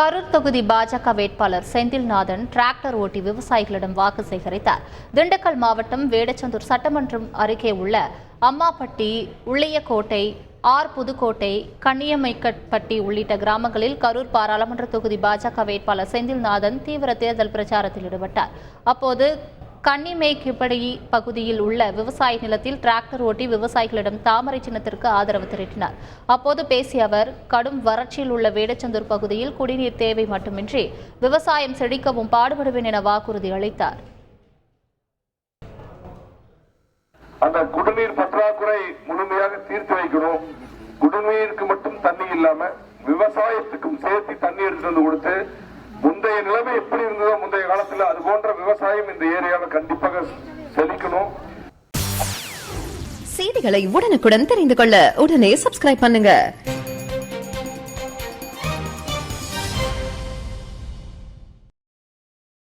கரூர் தொகுதி பாஜக வேட்பாளர் செந்தில்நாதன் டிராக்டர் ஓட்டி விவசாயிகளிடம் வாக்கு சேகரித்தார். திண்டுக்கல் மாவட்டம் வேடச்சந்தூர் சட்டமன்றம் அருகே உள்ள அம்மாப்பட்டி உள்ளையக்கோட்டை ஆர் புதுக்கோட்டை கண்ணியமைக்கப்பட்டி உள்ளிட்ட கிராமங்களில் கரூர் பாராளுமன்ற தொகுதி பாஜக வேட்பாளர் செந்தில்நாதன் தீவிர தேர்தல் பிரச்சாரத்தில் ஈடுபட்டார். அப்போது கன்னிமேய்க்குப்படி பகுதியில் உள்ள விவசாய நிலத்தில் டிராக்டர் ஓட்டி விவசாயிகளிடம் தாமரை சின்னத்திற்கு ஆதரவு திரட்டினார். அப்போது பேசிய அவர் கடும் வறட்சியில் உள்ள வேடச்சந்தூர் பகுதியில் குடிநீர் தேவை மட்டுமின்றி விவசாயம் செழிக்கவும் பாடுபடுவேன் என வாக்குறுதி அளித்தார். அந்த குடிநீர் பற்றாக்குறை முழுமையாக தீர்த்து வைக்கணும். குடிநீருக்கு மட்டும் தண்ணி இல்லாம விவசாயத்துக்கும் சேர்த்து தண்ணி எடுத்து வந்து கொடுத்து முந்தைய நிலைமை எப்படி இருந்ததோ முந்தைய காலத்தில் அது போன்ற விவசாயம் இந்த ஏரியாவில் கண்டிப்பாக செழிக்கணும். செய்திகளை உடனுக்குடன் தெரிந்து கொள்ள உடனே சப்ஸ்கிரைப் பண்ணுங்க.